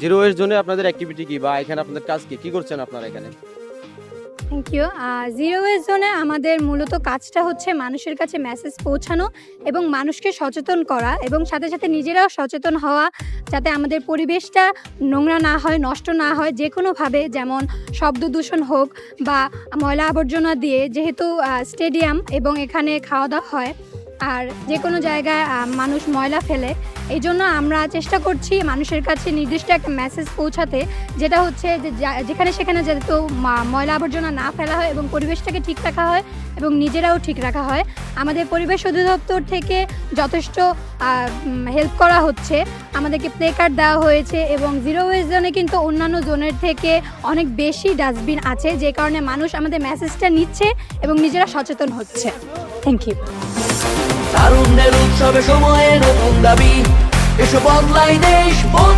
Zero West জোনে আপনাদের activity কি বা এখানে আপনাদের কাজ কি? কি করছেন আপনারা এখানে? থ্যাংক ইউ জিরো ওয়েস্ট জোনে আমাদের মূলত কাজটা হচ্ছে মানুষের কাছে মেসেজ পৌঁছানো এবং মানুষকে সচেতন করা এবং সাথে সাথে নিজেরাও সচেতন হওয়া যাতে আমাদের পরিবেশটা নোংরা না হয়, নষ্ট না হয় যে কোনোভাবে যেমন শব্দ দূষণ হোক বা ময়লা আবর্জনা দিয়ে যেহেতু স্টেডিয়াম এবং এখানে খাওয়া দাওয়া হয়। আর যে কোনো জায়গায় মানুষ ময়লা ফেলে, এই জন্য আমরা চেষ্টা করছি মানুষের কাছে নির্দিষ্ট একটা মেসেজ পৌঁছাতে, যেটা হচ্ছে যে যেখানে সেখানে যাতে ময়লা আবর্জনা না ফেলা হয় এবং পরিবেশটাকে ঠিক রাখা হয় এবং নিজেরাও ঠিক রাখা হয়। আমাদের পরিবেশ অধিদপ্তর থেকে যথেষ্ট হেল্প করা হচ্ছে। আমাদেরকে প্লে কার্ড দেওয়া হয়েছে এবং জিরো ওয়েস্ট জোনে কিন্তু অন্যান্য জোনের থেকে অনেক বেশি ডাস্টবিন আছে, যে কারণে মানুষ আমাদের মেসেজটা নিচ্ছে এবং নিজেরা সচেতন হচ্ছে। থ্যাংক ইউ তারুণ্যের উৎসবে সময়ে নতুন দাবি। এসব বদলাই দেশ বদলে দেই